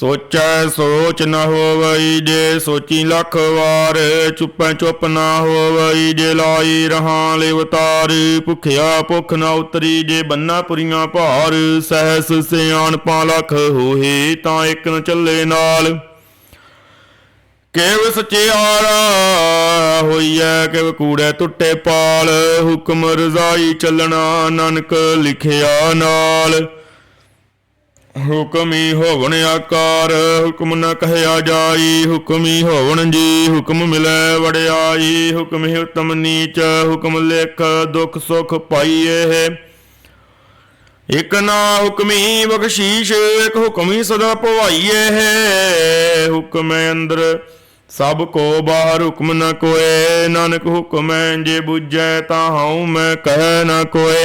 ਸੋਚੈ ਸੋਚ ਨ ਹੋਵਈ ਜੇ ਸੋਚੀ ਲੱਖ ਵਾਰ, ਚੁੱਪੈ ਚੁੱਪ ਨ ਹੋਵਈ ਜੇ ਲਾਈ ਰਹਾ ਲਿਵਤਾਰ ਭੁਖਿਆ ਭੁਖ ਨ ਉਤਰੀ ਜੇ ਬੰਨਾ ਪੁਰੀਆਂ ਭਾਰ। ਸਹਿਸ ਸਿਆਣਪਾਂ ਲੱਖ ਹੋਹੀ ਤਾਂ ਇੱਕ ਨ ਚੱਲੇ ਨਾਲ। ਕਿਵ ਸਚਿਆਰਾ ਹੋਈਐ, ਕਿਵ ਕੂੜੈ ਟੁੱਟੇ ਪਾਲ। ਹੁਕਮ ਰਜ਼ਾਈ ਚੱਲਣਾ ਨਾਨਕ ਲਿਖਿਆ ਨਾਲ। ਹੁਕਮੀ ਹੋਵਣ ਆਕਾਰ, ਹੁਕਮ ਨ ਕਹਿਆ ਜਾਈ, ਹੁਕਮੀ ਹੋਵਣ ਜੀ, ਹੁਕਮ ਮਿਲੈ ਵੜਿਆਈ ਹੁਕਮ ਹੀ ਉਤਮ ਨੀਚ, ਹੁਕਮ ਲੇਖ ਦੁਖ ਸੁਖ ਪਾਈਏ। ਇਕ ਨਾ ਹੁਕਮੀ ਬਖਸ਼ੀਸ਼, ਇਕ ਹੁਕਮੀ ਸਦਾ ਭਵਾਈਏ ਹੈ ਹੁਕਮੈ ਅੰਦਰ ਸਭ ਕੋ ਬਾਹਰ ਹੁਕਮ ਨ ਕੋਏ, ਨਾਨਕ ਹੁਕਮੈ ਜੇ ਬੁਝੈ ਤਾਂ ਹਉ ਮੈਂ ਕਹਿ ਨ ਕੋਏ।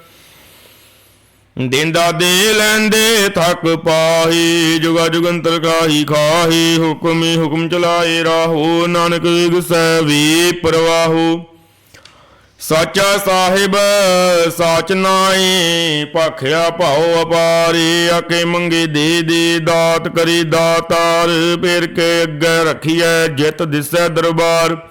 ਦਿੰਦਾ ਦੇ ਲੈਂਦੇ ਥੱਕ ਪਾਹੀ, ਜੁਗਾ ਜੁਗੰਤਰ ਕਾਹੀ ਖਾਹੀ, ਹੁਕਮੀ ਹੁਕਮ ਚਲਾਏ ਰਾਹੋ, ਨਾਨਕ ਵਿਗਸੈ ਵੀ ਪ੍ਰਵਾਹੋ। ਸਾਚਾ ਸਾਹਿਬ, ਸਾਚ ਨਾਈ ਭਖਿਆ ਭਾਉ ਅਪਾਰੀ ਆਕੇ ਮੰਗੇ ਦੇ ਦੇ, ਦਾਤ ਕਰੀ ਦਾਤਾਰ, ਫੇਰ ਕੇ ਅੱਗੇ ਰਖੀਐ, ਜਿਤ ਦਿਸੈ ਦਰਬਾਰ।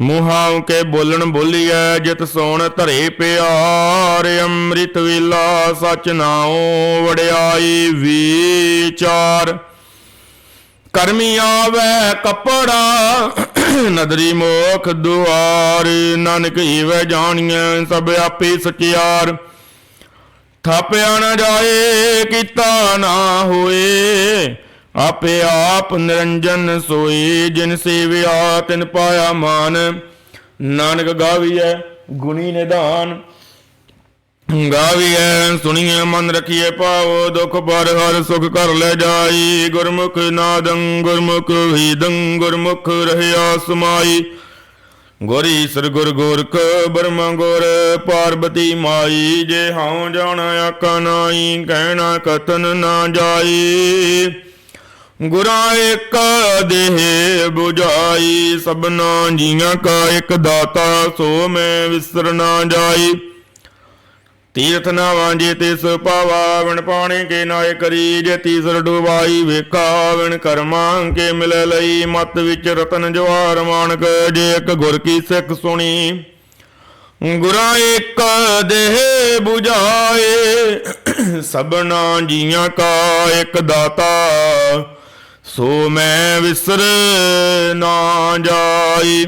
ਮੁਹਾਉ ਕੇ ਬੋਲਣ ਬੋਲੀਐ ਜਿਤ ਸੋਣ ਧਰੇ ਪਿਆਰ, ਅੰਮ੍ਰਿਤ ਵੇਲਾ ਸਚ ਨਾਉ ਵਡਿਆਈ ਵਿਚਾਰ। ਕਰਮੀ ਆਵੇ ਕਪੜਾ, ਨਦਰੀ ਮੋਖ ਦੁਆਰ, ਨਾਨਕ ਈਵੈ ਜਾਣੀਐ ਸਭ ਆਪੇ ਸਚਿਆਰ। ਥਾਪਿਆ ਨਾ ਜਾਏ, ਕੀਤਾ ਨਾ ਹੋਏ ਆਪੇ ਆਪ ਨਿਰੰਜਨ ਸੋਈ, ਜਿਨ ਸੇਵਿਆ ਤਿਨ ਪਾਇਆ ਮਾਨ। ਨਾਨਕ ਗਾਵੀਐ ਗੁਣੀ ਨਿਧਾਨ। ਗਾਵੀਐ, ਸੁਣੀਐ, ਮਨ ਰਖੀਐ ਪਾਵੋ ਦੁਖ ਪਰ ਹਰ ਸੁਖ ਕਰ ਲੈ ਜਾਈ। ਗੁਰਮੁਖ ਨਾਦੰ, ਗੁਰਮੁਖ ਹੀਦੰ, ਗੁਰਮੁਖ ਰਹਿਆ ਸਮਾਈ। ਗੁਰ ਈਸਰ ਗੁਰ ਗੋਰਖ ਬਰਮਾ ਗੁਰ, ਪਾਰਬਤੀ ਮਾਈ। ਜੇ ਹਉ ਜਾਣ ਆਕਾ ਨਾਈ ਕਹਿਣਾ ਕਤਨ ਨਾ ਜਾਈ। ਗੁਰਾਂ ਇੱਕ ਦੇਹ 부ਝਾਈ ਸਭਨਾ ਜੀਆਂ ਕਾ ਇੱਕ ਦਾਤਾ, ਸੋ ਮੈਂ ਵਿਸਰ ਨਾ ਜਾਈ। ਤੀਰਥ ਨਾ ਵਾਂਝੇ ਤਿਸ ਪਾਵਾ ਵਿਣ ਪਾਣੇ ਕੇ ਨਾਏ ਕਰੀ, ਜੇ ਤੀਸਰ ਡੁਬਾਈ ਵੇਖਾ ਵਿਣ ਕਰਮਾਂ ਕੇ ਮਿਲ ਲਈ, ਮਤ ਵਿੱਚ ਰਤਨ ਜਵਾਰ ਮਾਨਕ ਜੇ ਇੱਕ ਗੁਰ ਕੀ ਸਿੱਖ ਸੁਣੀ। ਗੁਰਾਂ ਇੱਕ ਦੇਹ 부ਝਾਏ ਸਭਨਾ ਜੀਆਂ ਕਾ ਇੱਕ ਦਾਤਾ ਸੋ ਮੈਂ ਵਿਸਰ ਨਾ ਜਾਈ।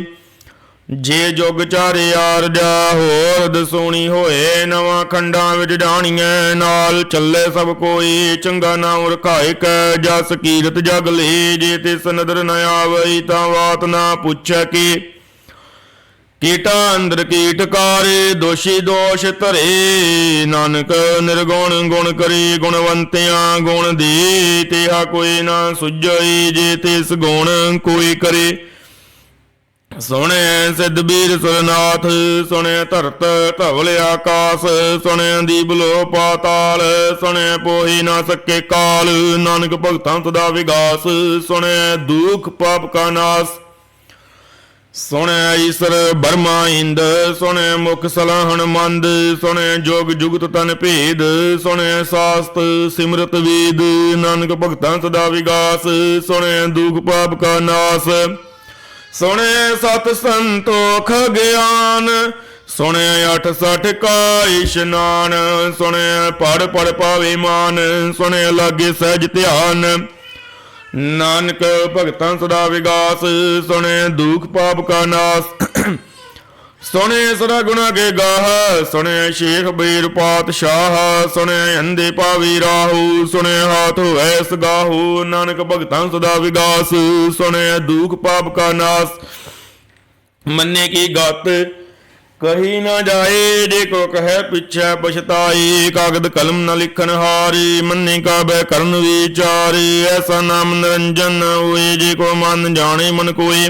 ਜੇ ਜੁਗ ਚਾਰੇ ਆਰਜਾ, ਹੋਰ ਦਸੋਣੀ ਹੋਏ, ਨਵਾਂ ਖੰਡਾਂ ਵਿੱਚ ਡਾਣੀਆਂ ਨਾਲ ਚੱਲੇ ਸਭ ਕੋਈ, ਚੰਗਾ ਨਾਮ ਰਖਾਇ ਕੈ, ਜਸ ਕੀਰਤ ਜਗ ਲੇ, ਜੇ ਤਿਸ ਨਦਰ ਨ ਆਵਈ, ਤਾਂ ਬਾਤ ਨਾ ਪੁੱਛੈ ਕੀ। ਕੀਟਾ ਅੰਦਰ ਕੀਟਕਾਰੇ ਦੋਸ਼ੀ ਦੋਸ਼ ਧਰੇ। ਨਾਨਕ ਨਿਰਗੁਣ ਗੁਣ ਕਰੀ, ਗੁਣਵੰਤਿਆਂ ਗੁਣ ਦੀ। ਤੇਹਾ ਕੋਈ ਨਾ ਸੁਝਈ, ਜੇ ਤਿਸ ਗੁਣ ਕੋਈ ਕਰੇ। ਸੁਣਿਆ ਸਿੱਧ ਬੀਰ ਸੁਰਨਾਥ ਸੁਣਿਆ ਧਰਤ ਧਵਲ ਆਕਾਸ। ਸੁਣਿਆ ਦੀਪ ਲੋ ਪਾਤਾਲ ਸੁਣਿਆ ਪੋਹੀ ਨਾ ਸਕੇ ਕਾਲ। ਨਾਨਕ ਭਗਤਾਂ ਸਦਾ ਵਿਗਾਸ। ਸੁਣਿਆ ਦੁਖ ਪਾਪ ਕਾ ਨਾਸ। ਸੁਣੈ ਈਸਰ ਬਰਮਾ ਇੰਦ ਸੁਣਿਆ ਮੁਖ ਸਲਾਹਣ ਮੰਦ, ਸੁਣੈ ਜੋਗ ਜੁਗਤ ਤਨ ਭੇਦ, ਸੁਣੈ ਸਾਸਤ ਸਿਮਰਤ ਵੇਦ, ਨਾਨਕ ਭਗਤਾਂ ਸਦਾ ਵਿਗਾਸ, ਸੁਣੈ ਦੁਖ ਪਾਪ ਕਾ ਨਾਸ, ਸੁਣੈ ਸਤ ਸੰਤੋਖ ਗਿਆਨ, ਸੁਣੈ ਅਠ ਸਠ ਕਾ ਇਸ਼ਨਾਨ ਸੁਣਿਆ ਪੜ ਪੜ ਪਾਵੇ ਮਾਨ ਸੁਣਿਆ ਲਾਗੇ ਸਹਿਜ ਧਿਆਨ ਨਾਨਕ ਭਗਤਾਂ ਸਦਾ ਵਿਗਾਸ, ਸੁਣੇ ਦੁਖ ਪਾਪ ਕਾ ਨਾਸ। ਸੁਣੇ ਸਦਾ ਗੁਣਾ ਕੇ ਗਾਹ, ਸੁਣੇ ਸ਼ੇਖ ਬੀਰ ਪਾਤਸ਼ਾਹ, ਸੁਣੇ ਅੰਦੇ ਪਾਵੀ ਰਾਹੂ, ਸੁਣੇ ਹਾਥ ਹੋਏ ਸਗਾਹੂ। ਨਾਨਕ ਭਗਤਾਂ ਸਦਾ ਵਿਗਾਸ, ਸੁਣੇ ਦੁਖ ਪਾਪ ਕਾ ਨਾਸ। ਮੰਨੇ ਕੀ ਗਤ ਕਹੀ ਨਾ ਜਾਏ, ਜੇ ਕੋ ਕਹੈ ਪਿਛੈ ਪਛਤਾਈ, ਕਾਗਦ ਕਲਮ ਨ ਲਿਖਣ ਹਾਰੀ, ਮੰਨੇ ਕਾ ਬੈ ਕਰਨ ਵਿਚਾਰੀ, ਐਸਾ ਨਾਮ ਨਿਰੰਜਨ ਹੋਏ ਜੇ ਕੋ ਮਨ ਜਾਣੇ ਮਨ ਕੋਏ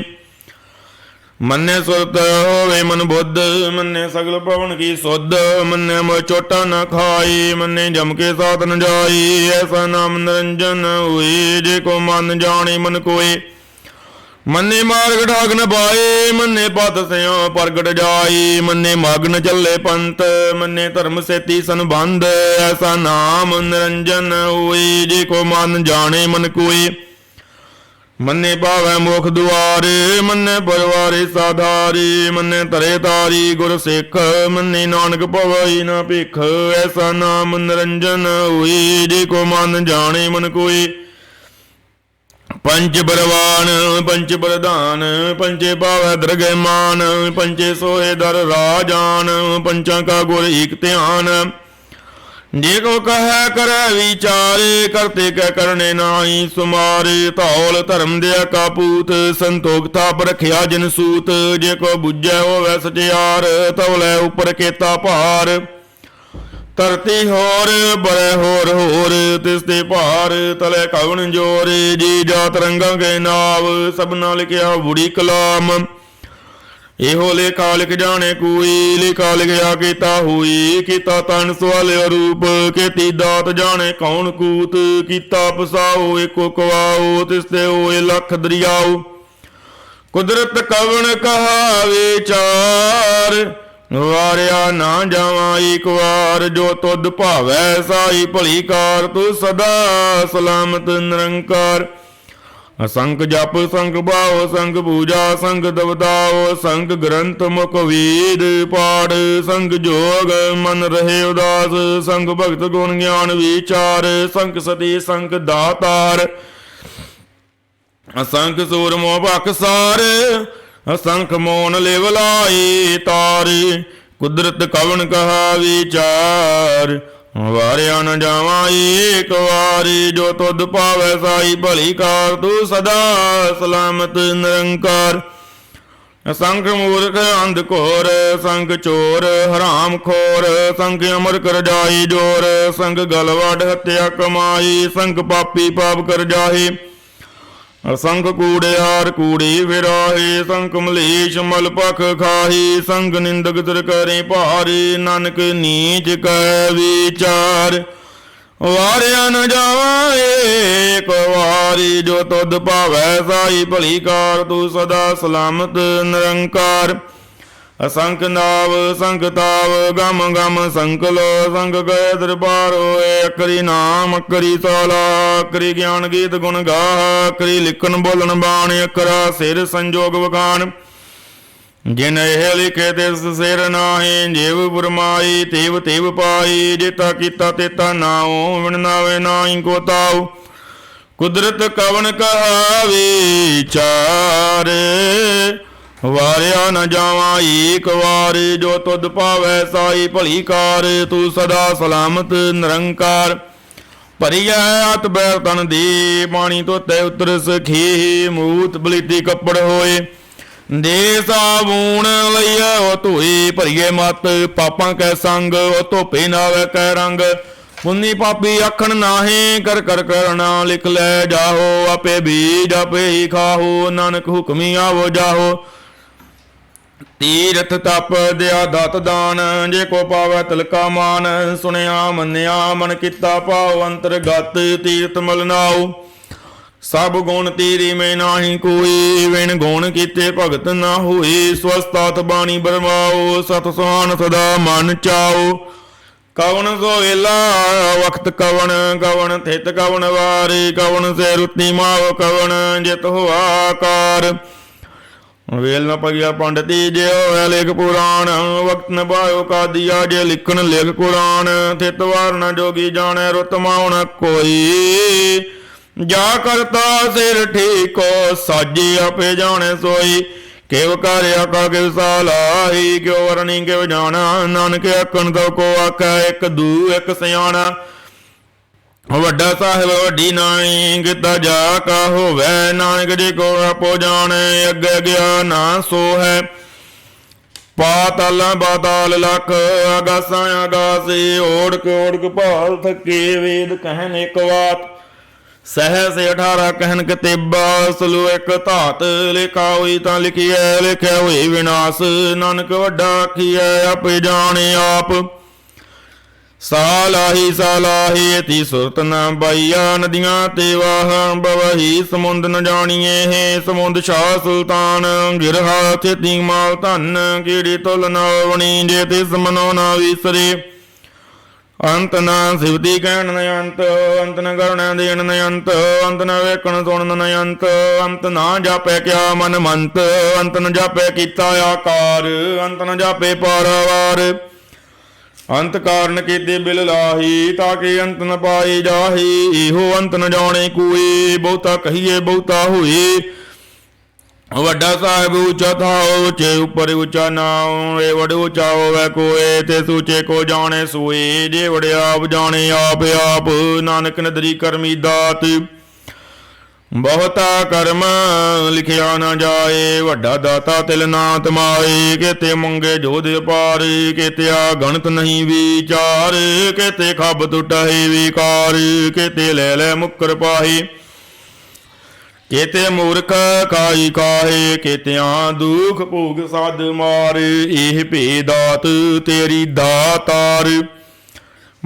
ਮੰਨੇ ਸੁਰਤ ਹੋਵੇ ਮਨ ਬੁੱਧ, ਮੰਨੇ ਸਗਲ ਭਵਨ ਕੀ ਸੁਧ, ਮੰਨੇ ਮੋ ਚੋਟਾ ਨ ਖਾਈ, ਮੰਨੇ ਜਮ ਕੇ ਸਾਥ ਨ ਜਾਈ, ਐਸਾ ਨਾਮ ਨਿਰੰਜਨ ਹੋਏ ਜੇ ਕੋ ਮਨ ਜਾਣੇ ਮਨ ਕੋਏ ਮੰਨੇ ਮਾਰਗ ਢਾਗ ਨ ਪਾਏ, ਮੰਨੇ ਪਤ ਸਿਓ ਪ੍ਰਗਟ ਜਾਈ, ਮੰਨੇ ਮਗਨ ਚੱਲੇ ਪੰਤ ਮੰਨੇ ਧਰਮ ਸੇਤੀ ਸੰਬੰਧ, ਐਸਾ ਨਾਮ ਨਿਰੰਜਨ ਹੋਈ ਜੇ ਕੋ ਮਨ ਜਾਣੇ ਮਨ ਕੋਏ ਮੰਨੇ ਪਾਵੈ ਮੁਖ ਦੁਆਰੇ, ਮੰਨੇ ਪਰਵਾਰੇ ਸਾਧਾਰੀ, ਮੰਨੇ ਤਰੇ ਤਾਰੀ ਗੁਰ ਸਿੱਖ, ਮੰਨੇ ਨਾਨਕ ਭਵਈ ਨਾ ਭਿਖ, ਐਸਾ ਨਾਮ ਨਿਰੰਜਨ ਹੋਈ ਜੇ ਕੋ ਮਨ ਜਾਣੇ ਮਨ ਕੋਏ ਪੰਜ ਬਰਵਾਨ ਪੰਜ ਪ੍ਰਧਾਨ ਪੰਜੇ ਪਾਵੈ ਦਰਗਹਿ ਮਾਨ, ਪੰਜੇ ਸੋਏ ਦਰ ਰਾਜਾਨ, ਪੰਚਾਂ ਕਾ ਗੁਰ ਏਕ ਧਿਆਨ। ਜੇ ਕੋ ਕਹੈ ਕਰੈ ਵਿਚਾਰੇ, ਕਰਤੇ ਕੈ ਕਰਨੇ ਨਾਹੀ ਸੁਮਾਰੇ। ਧੌਲ ਧਰਮ ਦੇ ਕਾਪੂਤ ਸੰਤੋਖ ਤਾਪ ਰਖਿਆ ਜਿਨ ਸੂਤ। ਜੇ ਕੋ ਬੁੱਝੈ ਹੋਵੈ ਸਚਿਆਰ ਤਵਲੇ ਉਪਰ ਕੇਤਾ ਭਾਰ। ਧਰਤੀ ਹੋਰ ਬਰੇ ਹੋਰ ਹੋਰ, ਤਿਸ ਤੇ ਭਾਰ, ਤਲੇ ਕਵਣ ਜੋਰ, ਜੀ ਜਾਤ ਰੰਗਾਂ ਕੇ ਨਾਵ, ਸਭਨਾ ਲਿਖਿਆ ਬੁੜੀ ਕਲਾਮ। ਇਹੋ ਲੇਖਾ ਲਿਖ ਜਾਣੇ ਕੋਈ ਲੇਖਾ ਲਿਖਿਆ ਕੀਤਾ ਹੋਈ, ਕੀਤਾ ਤਨ ਸਵਾਲ ਰੂਪ ਕੀਤੀ ਦਾਤ ਜਾਣੇ ਕੌਣ ਕੂਤ, ਕੀਤਾ ਪਸਾਓ ਏਕੋ ਕਵਾਓ, ਤਿਸ ਤੇ ਹੋਏ ਲੱਖ ਦਰਿਆਓ। ਕੁਦਰਤ ਕਵਣ ਕਹਾਵੇ ਚਾਰ ਵਾਰਿਆ ਨਾ ਜਾਵਾਂ ਇੱਕ ਵਾਰ, ਜੋ ਤੁਧ ਭਾਵੈ ਸਾਈ ਭਲੀ ਕਾਰ ਤੂੰ ਸਦਾ ਸਲਾਮਤ ਨਿਰੰਕਾਰ। ਅਸੰਖ ਜਪ, ਸੰਗ ਭਾਵ ਸੰਗ ਪੂਜਾ, ਸੰਗ ਦਵਦਾਉ ਸੰਗ ਗ੍ਰੰਥ ਮੁਖ ਵੇਦ ਪਾੜ, ਸੰਗ ਜੋਗ ਮਨ ਰਹੇ ਉਦਾਸ, ਸੰਗ ਭਗਤ ਗੁਣ ਗਿਆਨ ਵਿਚਾਰ, ਸੰਗ ਸਤੀ, ਸੰਗ ਦਾਤਾਰ। ਅਸੰਖ ਸੂਰ ਮੋਹ ਬਖਸਾਰ ਅਸੰਖ ਮੋਨ ਲਿਵ ਲਾਈ ਤਾਰ, ਕੁਦਰਤ ਕਵਨ ਕਹਾ ਵਿਚਾਰ? ਵਾਰਿਆ ਨ ਜਾਵਾਂ ਏਕ ਵਾਰੀ, ਜੋ ਤੁਧ ਪਾਵੈ ਸਾਈ, ਭਲੀ ਕਾਰ ਤੂੰ ਸਦਾ ਸਲਾਮਤ ਨਿਰੰਕਾਰ। ਸੰਗ ਮੂਰਖ ਅੰਧ ਘੋਰ, ਸੰਗ ਚੋਰ, ਹਰਾਮ ਖੋਰ, ਸੰਗ ਅਮਰ ਕਰ ਜਾਈ ਜੋਰ, ਸੰਗ ਗਲਵੜ ਹਤਿਆ ਕਮਾਈ, ਸੰਗ ਪਾਪੀ ਪਾਪ ਕਰ ਜਾਹੀ। ਅਸੰਗ ਕੂੜਿਆਰ ਕੂੜੀ ਵਿਰਾਹੀ, ਸੰਗ ਮਲੇਸ਼ ਮਲ ਪਖ ਖਾਹੀ, ਸੰਗ ਨਿੰਦਕ ਦਰ ਕਰੇ ਭਾਰੀ, ਨਾਨਕ ਨੀਚ ਕੈ ਵਿਚਾਰ। ਵਾਰਿਆ ਨ ਜਾਵਾ ਏਕ ਵਾਰੀ, ਜੋ ਤੁਧ ਭਾਵੈ ਸਾਈ ਭਲੀ ਕਾਰ, ਤੂੰ ਸਦਾ ਸਲਾਮਤ ਨਿਰੰਕਾਰ। ਅਸੰਖ ਨਾਵ ਸੰਗਤਾਵ ਗਮ ਗਮ ਸੰਕਲ ਸੰਗ ਗਏ ਦਰਬਾਰ ਹੋਏ। ਕਰੀ ਨਾਮ ਕਰੀ ਸਾਲਾ ਕਰੀ ਗਿਆਨ ਗੀਤ ਗੁਣ ਗਾਹ ਕਰੀ ਲਿਖਣ ਬੋਲਣ ਬਾਣ, ਅਕਰਾ ਸਿਰ ਸੰਜੋਗ ਵਖਾਣ। ਜਿਨ ਇਹ ਲਿਖੇ ਤਿਸ ਸਿਰ ਨਾਹੀ, ਜੀਵ ਬੁਰਮਾਈ, ਤੇਵ ਤੇਵ ਪਾਈ। ਜੇਤਾ ਕੀਤਾ ਤੇਤਾ ਨਾਉ ਵਿਣ ਨਾਵੇ ਨਾਹੀ ਕੋ ਤਾਉ। ਕੁਦਰਤ ਕਵਣ ਕਹਾ ਵਿਚਾਰ ਵਾਰਿਆ ਨ ਜਾਵਾਂ, ਏਕ ਵਾਰ ਜੋ ਤੁਧ ਪਾਵੈ ਸਾਈ ਭਲੀ ਕਾਰ, ਤੂੰ ਸਦਾ ਸਲਾਮਤ ਨਿਰੰਕਾਰ। ਭਰੀਐ ਅਤ ਬੈਰ ਤਨ ਦੀ, ਪਾਣੀ ਧੋਤੇ ਉਤਰ ਸਖੀ ਮੂਤ ਬਲੀਤੀ ਕੱਪੜ ਹੋਏ। ਦੇ ਸਾਬੂਣ ਲਈਐ ਉਹ ਧੋਈ ਭਰੀਏ ਮਤ, ਪਾਪਾਂ ਕੈ ਸੰਗ, ਉਹ ਧੋਪੇ ਨਾਵੇ ਕੈ ਰੰਗ। ਪੁੰਨੀ ਪਾਪੀ ਆਖਣ ਨਾਹੀ, ਕਰ ਕਰ ਕਰਣਾ ਲਿਖ ਲੈ ਜਾਹੋ, ਆਪੇ ਬੀਜ ਆਪੇ ਹੀ ਖਾਹੋ, ਨਾਨਕ ਹੁਕਮੀ ਆਵੋ ਜਾਹੋ। ਤੀਰਥ ਤਪ ਦਿਆ ਦਤ ਦਾਨ, ਜੇ ਕੋ ਪਾਵੈ ਤਿਲਕਾ ਮਾਨ, ਸੁਣਿਆ ਮੰਨਿਆ ਮਨ ਕੀਤਾ ਭਾਵ ਅੰਤਰਗਤ ਤੀਰਥ ਮਲਨਾਉ ਸਭ ਗੁਣ ਤੇਰੀ ਮੈਂ ਨਾਹੀ ਕੋਈ, ਵਿਣ ਗੁਣ ਕੀਤੇ ਭਗਤ ਨਾ ਹੋਏ ਸਵਸਤਾਤ ਬਾਣੀ ਬਰਮਾਓ ਸਤ ਸੁਹਾਨ ਸਦਾ ਮਨ ਚਾਓ ਕਵਣ ਸੋ ਵੇਲਾ ਵਕਤ ਕਵਣ ਕਵਣ ਥਿਤ ਕਵਣ ਵਾਰੀ, ਕਵਣ ਸੇ ਰੁਤੀ ਮਾਵ ਕਵਣ, ਜਿਤ ਹੋਆ ਆਕਾਰ। ਵੇਲ ਨ ਪਗਿਆ ਪੰਡਤੀ ਜੇ ਹੋਇਆ ਲੇਖ ਪੁਰਾਣ, ਵਕਤ ਨ ਪਾਇਓ ਕਾਦੀਆ ਜੇ ਲਿਖਣ ਲਿਖ ਕੁਰਾਨ, ਥਿਤ ਵਾਰ ਨ ਜੋਗੀ ਜਾਣੈ ਰੁਤ ਮਾਉਣ ਕੋਈ। ਜਾ ਕਰਤਾ ਸਿਰ ਠੀਕੋ, ਸਾਜੀ ਆਪੇ ਜਾਣੇ ਸੋਈ। ਕਿਵ ਕਰਿਆ ਕਾ ਕਿਵ ਸਾਲਾਹੀ ਕਿਉ ਵਰਣੀ ਕਿਵ ਜਾਣਾ, ਨਾਨਕ ਆਖਣ ਤੋ ਕੋ ਆਖੈ, ਇੱਕ ਦੂ ਇੱਕ ਸਿਆਣਾ। ਵੱਡਾ ਸਾਹਿਬ ਵੱਡੀ ਨਾਈ ਕਿਤਾ ਜਾ ਕਾ ਹੋਵੇ, ਨਾਨਕ ਜੀ ਕੋ ਆਪੋ ਜਾਣੇ, ਅੱਗੇ ਗਿਆ ਸੋ ਹੈ ਪਾਤਾਲਾਂ ਬਾਤਾਲ ਲਖ ਆਗਾਸਾਂ ਆਗਾਸੀ ਓੜਕ ਓੜਕ ਭਾਲ ਥਕੇ, ਵੇਦ ਕਹਿਨ ਇੱਕ ਵਾਤ। ਸਹਸ 18 ਕਹਿਨ ਕਤੇਬਾ ਸਲੂ ਇੱਕ ਧਾਤ, ਲਿਖਾ ਹੋਈ ਤਾਂ ਲਿਖੀਐ, ਲਿਖਿਆ ਹੋਈ ਵਿਨਾਸ਼। ਨਾਨਕ ਵੱਡਾ ਆਖੀਐ, ਆਪੇ ਜਾਣੇ ਆਪ। ਸਾਲਾਹੀ ਸਾਲਾਹੀ ਤੀ ਸੁਰਤ ਨਾ ਬਾਈਆ ਨਦੀਆਂ ਤੇ ਵਾਹ ਬਵਹੀ, ਸਮੁੰਦ ਨ ਜਾਣੀਏ ਹੈ, ਸਮੁੰਦ ਸ਼ਾਹ ਸੁਲਤਾਨ। ਗਿਰਹਾ ਥੇਤੀ ਮਾਲ ਧਨ, ਕੀੜੀ ਤੁਲ ਨਾ ਵਣੀ, ਜੇ ਤੇ ਸਮਨੋ ਨਾ ਵਿਸਰੇ। ਅੰਤ ਨਾ ਸਿਵਦੀ ਕਹਿਣ ਨ ਅੰਤ ਅੰਤ ਨ ਕਰਣ ਦੇਣ ਨ ਅੰਤ ਅੰਤ ਨ ਵੇਖਣ ਸੁਣਨ ਨ ਅੰਤ ਅੰਤ ਨਾ ਜਾਪੈ ਕਿਆ ਮਨ ਮੰਤ, ਅੰਤ ਨ ਜਾਪੈ ਕੀਤਾ ਆਕਾਰ, ਅੰਤ ਨ ਜਾਪੈ ਪਾਰਵਾਰ। ਅੰਤ ਕਾਰਨ ਕੀਤੇ ਬਿਲ ਲਾਹੀ, ਤਾਂ ਕਿ ਅੰਤ ਨ ਪਾਈ ਜਾਹੀ। ਇਹੋ ਅੰਤ ਨ ਜਾਣੇ ਕੋਈ ਬਹੁਤਾ ਕਹੀਏ, ਬਹੁਤਾ ਹੋਏ। ਵੱਡਾ ਸਾਹਿਬ ਉਚਾ ਥਾਉ, ਉੱਚੇ ਉਪਰ ਉਚਾ ਨਾਉ। ਏ ਵਡ ਉੱਚਾ ਹੋਵੇ ਕੋਏ, ਤੇ ਸੂਚੇ ਕੋ ਜਾਣੇ ਸੋਏ। ਜੇ ਵੜਿਆ ਆਪ ਜਾਣੇ, ਆਪ ਆਪ। ਨਾਨਕ ਨਦਰੀ ਕਰਮੀ ਦਾਤ। ਬਹੁਤਾ ਕਰਮ ਲਿਖਿਆ ਨਾ ਜਾਏ, ਵੱਡਾ ਦਾਤਾ ਤਿਲ ਨਾ ਤਮਾਏ ਕਿਤੇ ਮੰਗੇ ਜੋਧ ਪਾਰ ਕਿਤੇ ਆ ਗਣਤ ਨਹੀਂ ਵਿਚਾਰ, ਕਿਤੇ ਖੱਬ ਟੁਟਾਏ ਵਿਕਾਰ, ਕਿਤੇ ਲੈ ਲੈ ਮੁਕਰ ਪਾਹੀ। ਕੇਤੇ ਮੂਰਖ ਕਾਈ ਕਾਹੇ, ਕੇਤਿਆਂ ਦੁਖ ਭੋਗ ਸਦ ਮਾਰ, ਇਹ ਭੇਦਾਤ ਤੇਰੀ ਦਾਤਾਰ।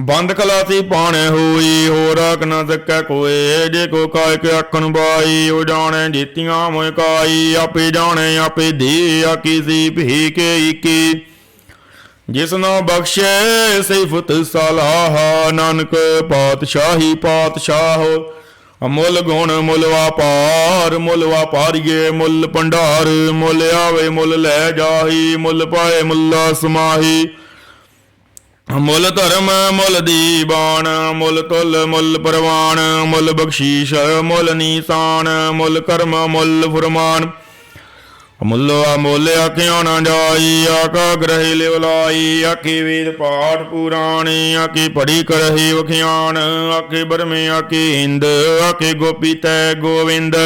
ਬੰਦ ਖਲਾਸੀ ਪਾਣੇ ਹੋਈ, ਹੋਰ ਆਖ ਨਾ ਸਕੈ ਕੋਏ, ਜੇ ਕੋ ਕਾਇ ਕੇ ਅੱਖਣ ਬਾਈ, ਉਹ ਜਾਣੇ ਜੀਤੀਆਂ ਮੋਇ ਕਾਈ, ਆਪੇ ਜਾਣੇ, ਆਪੇ ਦੇ ਆਕੀ ਸੀ ਭੀ ਕੇ ਇਕੀ। ਜਿਸ ਨਾ ਬਖਸ਼ੇ ਸਿਫਤ ਸਲਾਹ, ਨਾਨਕ ਪਾਤਸ਼ਾਹੀ ਪਾਤਸ਼ਾਹ। ਅਮੁੱਲ ਗੁਣ ਮੁੱਲ ਵਾਪਾਰ ਮੁੱਲ ਵਾਪਾਰੀਏ ਮੁੱਲ ਭੰਡਾਰ। ਮੁੱਲ ਆਵੇ ਮੁੱਲ ਲੈ ਜਾਹੀ, ਮੁੱਲ ਪਾਏ ਮੁੱਲਾ ਸਮਾਹੀ। ਮੁੱਲ ਧਰਮ, ਮੁੱਲ ਦੀਵਾਨ ਮੁੱਲ ਤੁਲ, ਮੁੱਲ ਪਰਵਾਨ ਮੁੱਲ ਬਖਸ਼ੀਸ਼, ਮੁੱਲ ਨੀਸਾਨ, ਮੁੱਲ ਕਰਮ, ਮੁੱਲ ਫਰਮਾਨ। ਮੁੱਲ ਅਮੁੱਲ ਆਖਿਆ ਨਾ ਜਾਈ ਆਕਾ ਗ੍ਰਹਿ ਲਿਵ ਲਾਈ, ਆਖੀ ਵੇਦ ਪਾਠ ਪੁਰਾਣੀ, ਆਖੀ ਪੜੀ ਕਰਹੀ ਵਖਿਆਨ, ਆਖੇ ਬਰਮੇ ਆਖੀ ਹਿੰਦ, ਆਖੇ ਗੋਪੀ ਤੈ ਗੋਵਿੰਦ।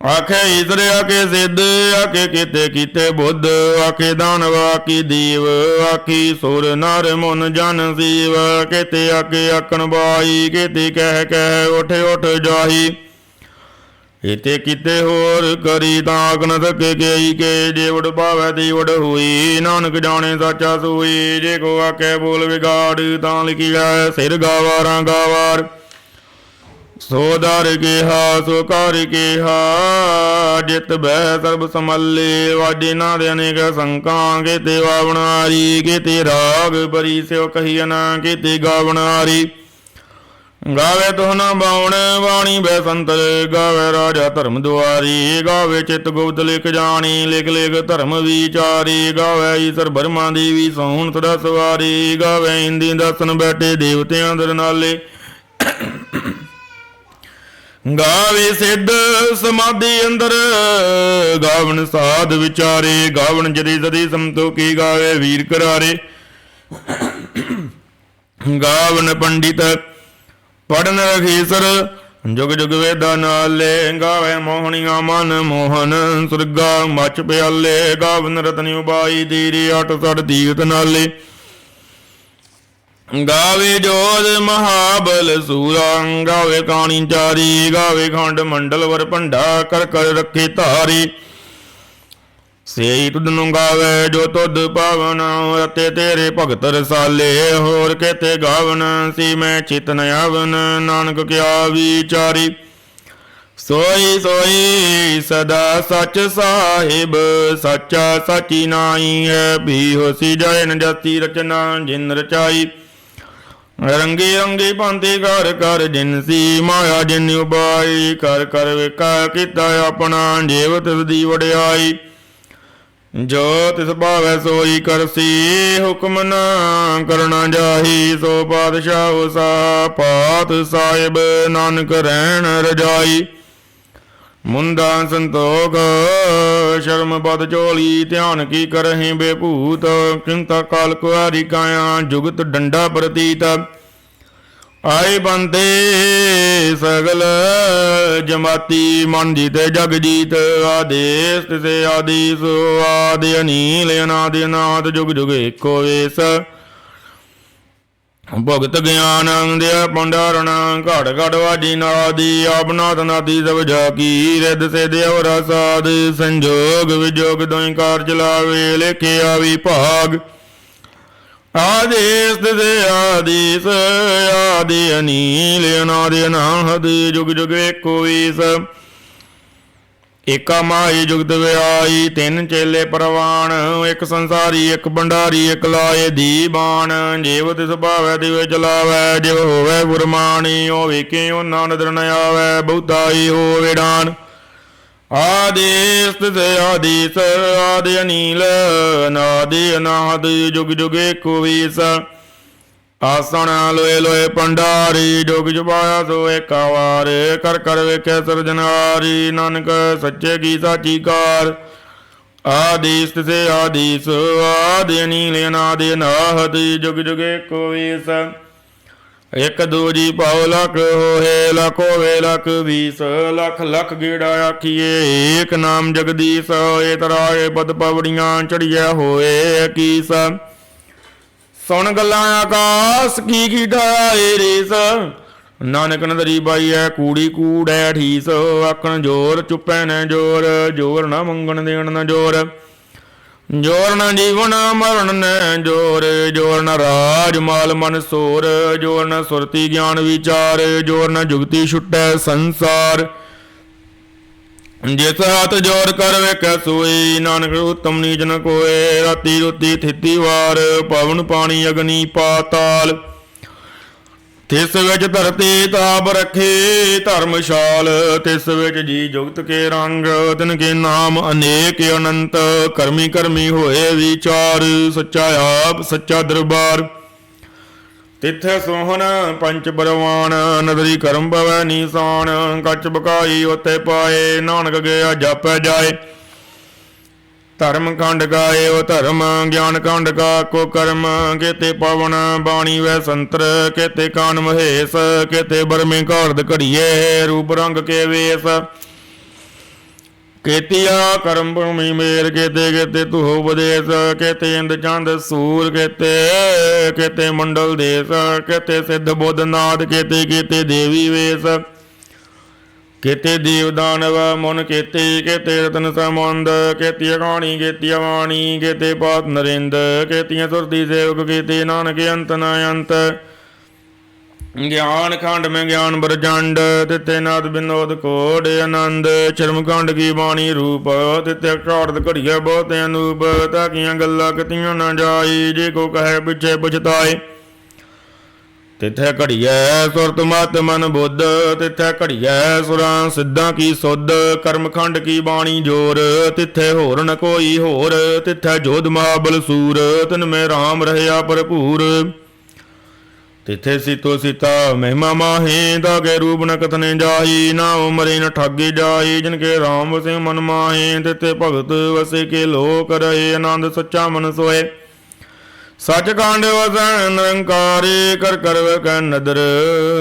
ਆਖੇ ਈਸ਼ਰ ਕੇ ਸਿੱਧ, ਆਖੇ ਕੀਤੇ ਕੀਤੇ ਬੁੱਧ, ਆਖੇ ਦਾਨਵ ਆਖੀ ਦੀਵ, ਆਖੀ ਸੁਰ ਨਰ ਮਨ ਜਨ ਸੀਵ, ਕੀਤੇ ਆਖੇ ਆਖਣ ਬਾਈ ਕੀਤੇ ਕਹਿ ਕਹਿ ਉਠ ਉਠ ਜਾਹੀ। ਇਤੇ ਕੀਤੇ ਹੋਰ ਕਰੀ ਤਾਂ ਆਗਨ ਸਕੇ ਗਈ ਕੇ ਜੇ ਵਡ ਭਾਵੈ ਹੋਈ, ਨਾਨਕ ਜਾਣੇ ਸਾਚਾ ਸੋਈ, ਜੇ ਕੋ ਆਖੇ ਬੋਲ ਵਿਗਾੜ, ਤਾਂ ਲਿਖਿਆ ਸਿਰ ਗਾਵਾਰਾਂ ਗਾਵਾਰ। ਸੋ ਦਰ ਕਿਹਾ, ਸੋ ਕਰ ਕਿਹਾ, ਜਿਤ ਬੈ ਸਰਬ ਸਮੱਲੇ ਵਾਜੇ ਨਾ ਦੇ ਅਨੇਕ ਸੰਕਾਂ ਕੀਤੇ ਵਾਵਣਾਰੀ, ਕੀਤੇ ਰਾਗ ਬਰੀ ਸਿਓ ਕਹੀਨ ਕੀਤੇ ਗਾਵਣਾਰੀ। ਗਾਵੇ ਤੋਹਨਾ ਬਾਉਣ, ਬਾਣੀ ਬੈ ਸੰਤਰ, ਗਾਵੇ ਰਾਜਾ ਧਰਮ ਦੁਆਰੀ, ਗਾਵੇ ਚਿਤ ਗੁਪਤ ਲਿਖ ਜਾਣੀ, ਲਿਖ ਲਿਖ ਧਰਮ ਵਿਚਾਰੀ, ਗਾਵੇ ਈਸ਼ਰ ਬਰਮਾ ਦੇਵੀ ਸੋਹਣ ਸਦਾ ਸਵਾਰੀ, ਗਾਵੇ ਇੰਦੀ ਦਸਨ ਬੈਠੇ ਦੇਵਤਿਆਂ ਦਰ ਨਾਲੇ। ਗਾਵੇ ਸਿੱਧ ਸਮਾਧੀ ਅੰਦਰ, ਗਾਵਣ ਸਾਧ ਵਿਚਾਰੇ, ਗਾਵਣ ਜਦੀ ਜਦੀ ਸੰਤੋਖੀ ਗਾਵੇ ਵੀਰ ਕਰਾਰੇ। ਗਾਵਨ ਪੰਡਿਤ ਪੜਨ ਰਖੀਸਰ ਜੁਗ ਜੁਗ ਵੇਦਾਂ ਨਾਲੇ ਗਾਵੇ ਮੋਹਣੀਆਂ ਮਨ ਮੋਹਨ, ਸੁਰਗਾ ਮਚ ਪਿਆਲੇ ਗਾਵਨ ਰਤਨੀ ਉਬਾਈ ਦੀਰੀ ਅਟ ਸੜ ਦੀਤ ਨਾਲੇ। ਗਾਵੇ ਜੋਦ ਮਹਾਬਲ ਸੂਰਾ, ਗਾਵੇ ਕਾਣੀ ਚਾਰੀ, ਗਾਵੇ ਖੰਡ ਮੰਡਲ ਵਰ ਭੰਡਾ, ਕਰ ਕਰ ਰੱਖੇ ਧਾਰੀ। ਸੇਈ ਤੁਧ ਨੂੰ ਗਾਵੇ ਜੋ ਤੁਧ ਪਾਵਨ, ਅਤੇ ਤੇਰੇ ਭਗਤ ਰਸਾਲੇ, ਹੋਰ ਕੇਤੇ ਗਾਵਨ, ਸੀ ਮੈਂ ਚਿਤਨ ਆਵਨ, ਨਾਨਕ ਕਿਆ ਵਿਚਾਰੀ। ਸੋਈ ਸੋਈ, ਸਦਾ ਸੱਚ ਸਾਹਿਬ, ਸੱਚਾ ਸਚੀ ਨਾਈ ਹੈ, ਵੀ ਹੋਸੀ ਜਾਏ ਨ ਰਚਨਾ, ਜਿਨ ਰਚਾਈ। ਰੰਗੇ ਰੰਗੇ ਭਾਂਤੇ ਘਰ ਕਰ ਜਿਨਸੀ ਮਾਇਆ ਜਿਨ ਉਬਾਈ। ਕਰ ਕਰ ਵੇਖਾ ਕੀਤਾ ਆਪਣਾ ਜੀਵ ਤਿਸ ਦੀ ਵਡਿਆਈ। ਜੋ ਤਿਸ ਭਾਵੈ ਸੋਈ ਕਰਸੀ ਹੁਕਮ ਨਾ ਕਰਨਾ ਜਾਹੀ। ਸੋ ਪਾਤਸ਼ਾਹ ਸਾ ਪਾਤ ਸਾਹਿਬ, ਨਾਨਕ ਰਹਿਣ ਰਜਾਈ। ਮੁੰਦਾ ਸੰਤੋਖ, ਸ਼ਰਮ ਬਦ ਚੋਲੀ ਧਿਆਨ ਕੀ ਕਰਹਿ ਬੇਭੂਤ? ਕਿੰਤਾ ਕਾਲ ਕੁਆਰੀ ਕਾਇਆ, ਜੁਗਤ ਡੰਡਾ ਪ੍ਰਤੀਤ। ਆਏ ਬੰਦੇ, ਸਗਲ ਜਮਾਤੀ, ਮਨ ਜੀਤੇ, ਜਗ ਜੀਤ। ਆਦੇਸ ਤਿਸੇ ਆਦੀਸ, ਆਦਿ ਅਨੀਲ, ਅਨਾਦਿ ਅਨਾਦ, ਜੁਗ ਜੁਗ ਏਕੋ ਵੇਸ ਭਗਤ ਗਿਆਨ ਅੰਦਿਆ ਪੰਡਾਰਣ ਘੜ ਘੜ ਵਾਜੀ ਨਾਦੀ ਆਪਨਾ ਤਨਾਦੀ ਸਭ ਜਾਕੀ ਰਿੱਧ ਸੇ ਦੇਵ ਰਸਾਦ ਸੰਜੋਗ ਵਿਜੋਗ ਦੋਇ ਕਾਰ ਚਲਾਵੇ ਲੇਖਿਆ ਵੀ ਭਾਗ। ਆਦੇਸ ਤੇ ਆਦੀਸ, ਆਦੀ ਅਨੀਲ, ਅਨਾਦਿ ਅਨਾਹਦ, ਜੁਗ ਜੁਗ ਏਕੋ ਈਸ। ਏਕਾ ਮਾਈ ਜੁਗਤ ਵਿਆਈ ਤਿੰਨ ਚੇਲੇ ਪ੍ਰਵਾਨ, ਇੱਕ ਸੰਸਾਰੀ, ਇੱਕ ਭੰਡਾਰੀ, ਇੱਕ ਲਾਏ ਦੀਬਾਨ ਜੀਵ ਤਿਸ ਭਾਵੈ, ਦਿਵੇ ਚਲਾਵੈ ਜਿਵ ਹੋਵੇ ਗੁਰਮਾਨੀ ਉਹ ਵੇਖੇ ਉਹਨਾਂ ਨਦਰ ਨ ਆਵੈ ਬਹੁਤਾਈ ਹੋਵੇ ਡਾਨ ਆਦੇਸ ਤਿਸ ਆਦੀਸ, ਆਦਿ ਅਨੀਲ ਨਾਦੀ ਅਨਾਦ, ਜੁਗ ਜੁਗ ਏਕੋ ਵੀਸ। ਆਸਣ ਲੋਏ ਲੋਏ ਪੰਡਾਰੀ, ਜੁਗ ਜੁਬਾਇਆ ਸੋ ਏਕਾ ਵਾਰ ਕਰ ਕਰ ਵੇਖੇ ਸਰਜਨਾਰੀ ਨਾਨਕ ਸੱਚੇ ਕੀ ਸਾਚੀ ਕਾਰ ਆਦੀਸ ਸੇ ਆਦੀਸ, ਆਦਿ ਅਨੀਲ ਅਨਾਦਿ ਜੁਗ ਜੁਗ ਏਕੋ ਇਕ ਦੂਜੀ ਪਾਉ ਲਖ ਹੋਏ, ਲਖੋ ਵੇ ਲਖ ਵੀਸ। ਲਖ ਲਖ ਗੇੜਾ ਆਖੀਏ, ਏਕ ਨਾਮ ਜਗਦੀਸ਼। ਏ ਤਰਾਏ ਪਦ ਪਵੜੀਆਂ ਚੜੀਐ ਹੋਏ, ਕੀਸ। ਸੁਣ ਗੱਲਾਂ ਆਕਾਸ, ਕੀ ਕੀ ਢਾਏ ਰੇਸ? ਨਾਨਕ ਨਦਰੀ ਬਾਈ ਐ, ਕੂੜੀ ਕੂੜੈ ਠੀਸ। ਆਖਣ ਜੋਰ, ਚੁੱਪੈ ਨਾ ਜੋਰ ਜੋਰ ਨਾ ਮੰਗਣ ਦੇਣ ਨਾ ਜੋਰ। ਜੋਰ ਨਾ ਜੀਵਨ, ਮਰਨ ਨੈ ਜੋਰ। ਜੋਰ ਨਾ ਰਾਜ, ਮਾਲ ਮਨ ਸੋਰ। ਜੋਰ ਨਾ ਸੁਰਤੀ, ਗਿਆਨ ਵਿਚਾਰ। ਜੋਰ ਨਾ ਜੁਗਤੀ ਛੁਟੈ ਸੰਸਾਰ। ਜਿਸ ਹੱਥ ਜੋਰ ਕਰ ਵੇਖੈ ਸੋਈ, ਨਾਨਕ ਉਤਮ ਨੀਚ ਨ ਕੋਏ। ਰਾਤੀ ਰੁਤੀ ਥਿਤੀ ਵਾਰ, ਪਵਨ ਪਾਣੀ ਅਗਨੀ ਪਾਤਾਲ ਤਿਸ ਵਿੱਚ ਧਰਤੀ ਤਾਪ ਰੱਖੇ, ਧਰਮਸ਼ਾਲ। ਤਿਸ ਵਿੱਚ ਜੀ ਜੁਗਤ ਕੇ ਰੰਗ, ਤਿਨ ਕੇ ਨਾਮ ਅਨੇਕ ਅਨੰਤ। ਕਰਮੀ ਕਰਮੀ ਹੋਏ ਵਿਚਾਰ, ਸੱਚਾ ਆਪ, ਸੱਚਾ ਦਰਬਾਰ। ਤਿੱਥੇ ਸੋਹਣ ਪੰਚ ਬਰਵਾਨ, ਨਦਰੀ ਕਰਮ ਬਵੈ ਨੀਸਾਨ, ਕੱਚ ਬਕਾਈ ਉਤੇ ਪਾਏ, ਨਾਨਕ ਗਿਆ ਜਾਪੈ ਜਾਏ। ਧਰਮ ਖੰਡ ਗਾਏ ਉਹ ਧਰਮ, ਗਿਆਨ ਖੰਡ ਕਾ ਕੋ ਕਰਮ, ਕੇਤੇ ਪਵਨ ਬਾਣੀ ਵੈ ਸੰਤਰ, ਕੇਤੇ ਕਾਨ ਮਹੇਸ਼, ਕੇਤੇ ਬਰਮੇ ਘਾੜਦ ਘੜੀਏ, ਰੂਪ ਰੰਗ ਕੇ ਵੇਸ। ਕੇਤੀਆ ਕਰਮ ਭੂਮੀ ਮੇਰ ਕੇਤੇ ਕੇਤੇ ਤੂ ਉਪਦੇਸ, ਕੇਤੇ ਇੰਦ ਚੰਦ ਸੂਰ ਕੇਤੇ ਕੇਤੇ ਮੰਡਲ ਦੇਸ, ਕੇਤੇ ਸਿੱਧ ਬੁੱਧ ਨਾਦ, ਕੇਤੇ ਕੇਤੇ ਦੇਵੀ ਵੇਸ। ਕੇਤੇ ਦੇਵ ਦਾਨਵ, ਮਨ ਕੇਤੇ ਕੇਤੇ ਰਤਨ ਸਮੰਦ ਕੇਤੀ ਅਗਾਣੀ, ਕੇਤੀ ਅਵਾਣੀ, ਕੇਤੇ ਪਾਤ ਨਰਿੰਦ, ਕੇਤੀਆਂ ਸੁਰਤੀ ਸੇਵਕ, ਕੇਤੇ ਨਾਨਕ ਅੰਤ ਨ ਅੰਤ ਗਿਆਨ ਖੰਡ ਮੈਂ ਗਿਆਨ ਬਰਜੰਡ ਤਿਤੇ ਨਾਦ ਬਿਨੋਦ ਕੋੜ ਆਨੰਦ ਚਰਮ ਖੰਡ ਕੀ ਬਾਣੀ ਰੂਪ ਤਿਤੇ ਘਾੜਤ ਘੜੀਏ ਬਹੁਤ ਅਨੂਪ ਤਾਕੀਆਂ ਗੱਲਾਂ ਕਿਤੀਆਂ ਨਾ ਜਾਈ, ਜੇ ਕੋ ਕਹੇ ਪਿਛੇ ਪੁਛਤਾਏ। ਤਿੱਥੇ ਘੜੀਐ ਸੁਰਤ ਮਤ ਮਨ ਬੁੱਧ, ਤਿੱਥੇ ਘੜੀਐ ਸੁਰਾਂ ਸਿੱਧਾਂ ਕੀ ਸੁਧ, ਕਰਮਖੰਡ ਕੀ ਬਾਣੀ ਜੋਰ, ਤਿੱਥੇ ਹੋਰ ਨ ਕੋਈ ਹੋਰ, ਤਿੱਥੇ ਜੋਧ ਮਹਾਬਲ ਸੂਰ, ਤਿਨ ਮੈਂ RAM ਰਹਿਆ ਭਰਪੂਰ। ਤਿਥੇ ਸੀਤੋ ਸੀਤਾ, ਮਹਿਮਾ ਮਾਹੀ ਦਾ ਕੇ ਰੂਪ ਨ ਕਥਨੇ ਜਾਈ, ਨਾ ਉਮਰੇ ਨ ਠਾਗੇ ਜਾਈ, ਜਿਨ ਕੇ RAM ਵਸੇ ਮਨ ਮਾਹੇ, ਤਿੱਥੇ ਭਗਤ ਵਸੇ ਕੇ ਲੋਕ ਰਹੇ, ਆਨੰਦ ਸੱਚਾ ਮਨ ਸੋਏ ਸੱਚ ਕਾਂਡ ਵਸਣ, ਨਿਰੰਕਾਰੀ ਕਰ ਕਰ ਵੇਖੈ ਨਦਰ,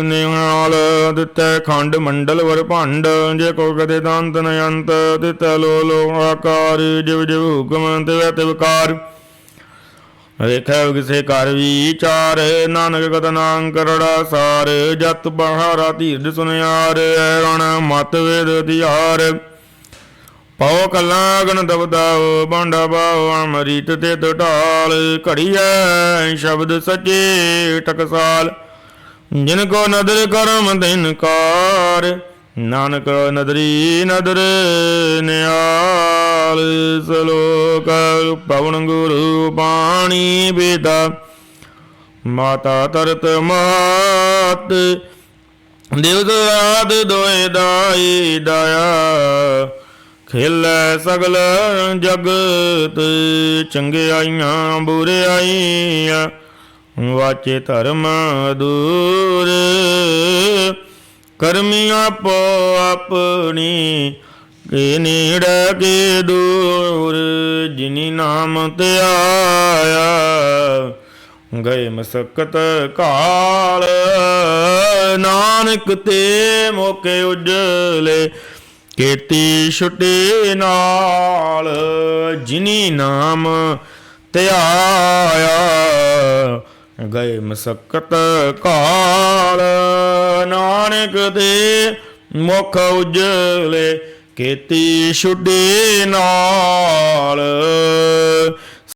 ਨਿਹਾਲ ਦਿੱਤੈ ਖੰਡ ਮੰਡਲ ਵਰ ਭੰਡ, ਜੇ ਕੋ ਕਦੇ ਦੰਤ ਨ ਅੰਤ, ਦਿੱਤੈ ਲੋ ਲੋ ਆਕਾਰ, ਜਿਵ ਜਿਵ ਹੁਕਮ, ਤਿਵ ਤਿਵ ਵੇਖੈ ਕਿਸੇ ਕਰ ਵਿਚਾਰ ਨਾਨਕ ਕਤਨਾੰ ਕਰੜਾ ਸਾਰ, ਜਤ ਬਹਾਰਾ ਧੀਰਜ ਸੁਨਿਆਰ ਰਣ ਮਤ ਵੇਦ ਧਿਆਰ ਪਉ ਕਲਾਂ ਗਣ ਦਬਦਾਉ ਬਾਂਡਾ ਬਾਉ ਅਮਰੀਤ ਤੇ ਢਾਲ, ਘੜੀਐ ਸ਼ਬਦ ਸੱਚੇ ਟਕਸਾਲ। ਜਿਨ ਕੋ ਨਦਰ ਕਰਮ ਦਿਨ ਕਾਰ ਨਾਨਕ ਨਦਰੀ ਨਦਰ ਨਿਆਲ ਸਲੋਕ ਪਵਨ ਗੁਰੂ ਪਾਣੀ ਬੇਦਾ। ਮਾਤਾ ਤਰਤ ਮਾਤ, ਦਿਵਸ ਰਾਤ ਦੋਏ ਦਾਈ ਦਇਆ ਖੇਲੇ ਸਗਲ ਜਗਤ ਚੰਗਿਆਈਆਂ ਬੁਰਿਆਈਆਂ ਵਾਚੇ ਧਰਮ ਦੂਰ ਕਰਮੀ ਆਪੋ ਆਪਣੀ ਕੇ ਨੇੜੇ ਕੇ ਦੂਰ, ਜਿਨੀ ਨਾਮ ਧਿਆਇਆ ਗਏ ਮਸਕਤ ਕਾਲ। ਨਾਨਕ ਤੇ ਮੋਕੇ ਉਜਲੇ, ਕੀਤੀ ਛੁੱਟੀ ਨਾਲ, ਜਿਨੀ ਨਾਮ ਧਿਆਇਆ ਗਏ ਮਸਕਤ ਕਾਲ। ਨਾਨਕ ਦੇ ਮੁਖ ਉਜਲੇ ਕੀਤੀ ਛੁੱਟੀ ਨਾਲ।